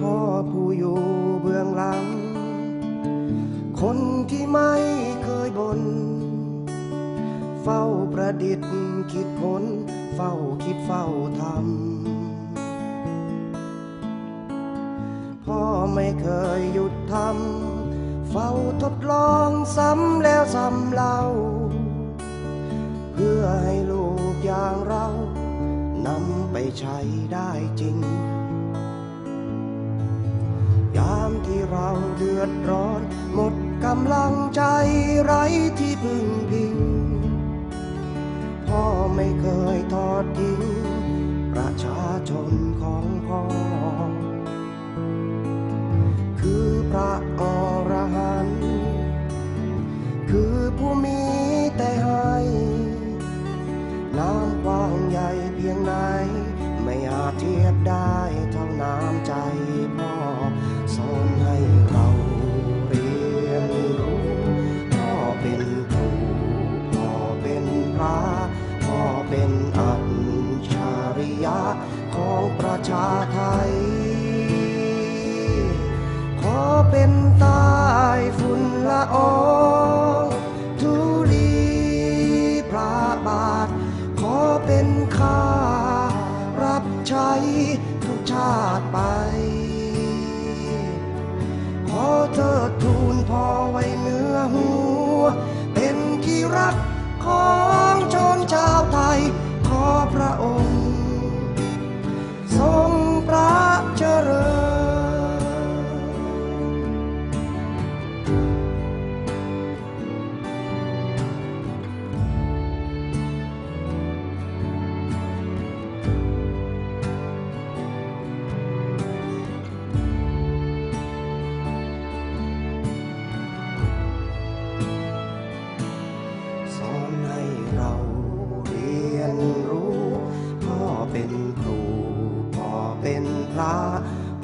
พ่อผู้อยู่เบื้องหลัง คนที่ไม่เคยบน่นเฝ้าประดิษฐ์คิดค้นเฝ้าคิดเฝ้าทำพ่อไม่เคยหยุดทำเฝ้าทดลองซ้ำแล้วซ้ำเล่า เพื่อให้ลูกอย่างเรานำไปใช้ได้จริงามที่เราเดือดร้อน หมดกำลังใจไร้ที่พึ่งพิง ชาไทย ขอเป็นใต้ฝุ่นละอองทุลีพระบาท ขอเป็นข้ารับใช้ทุกชาติไป ขอเธอทูลพ่อไว้เนื้อหัว เป็นที่รักของ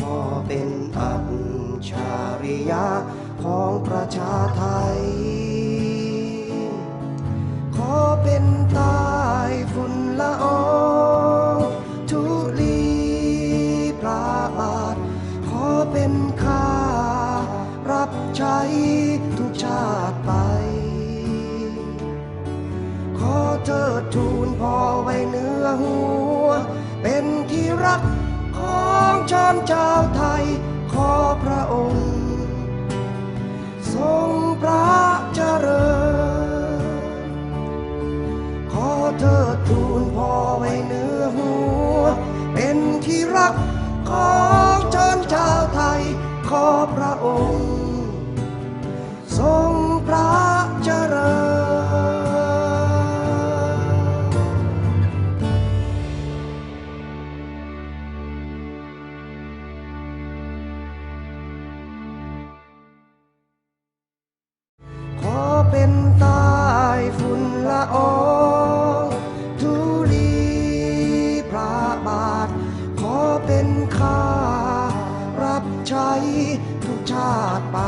พ่อเป็นอัจฉริยะของประชาไทย ขอเป็นใต้ฝุ่นละอองทุลีพระบาท ขอเป็นข้ารับใช้ทุกชาติไป ขอเธอทูลพ่อไว้เนื้อหัว เป็นที่รัก อนชาวไทย ขอพระองค์ เป็นใต้ฝุ่นละอองทุลีพระบาท ขอเป็นข้ารับใช้ทุกชาติไป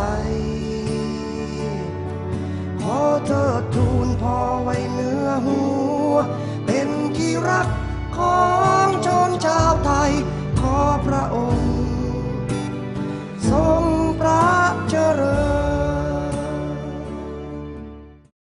ขอเธอทูลพ่อไว้เนื้อหัว เป็นที่รักของชนชาวไทย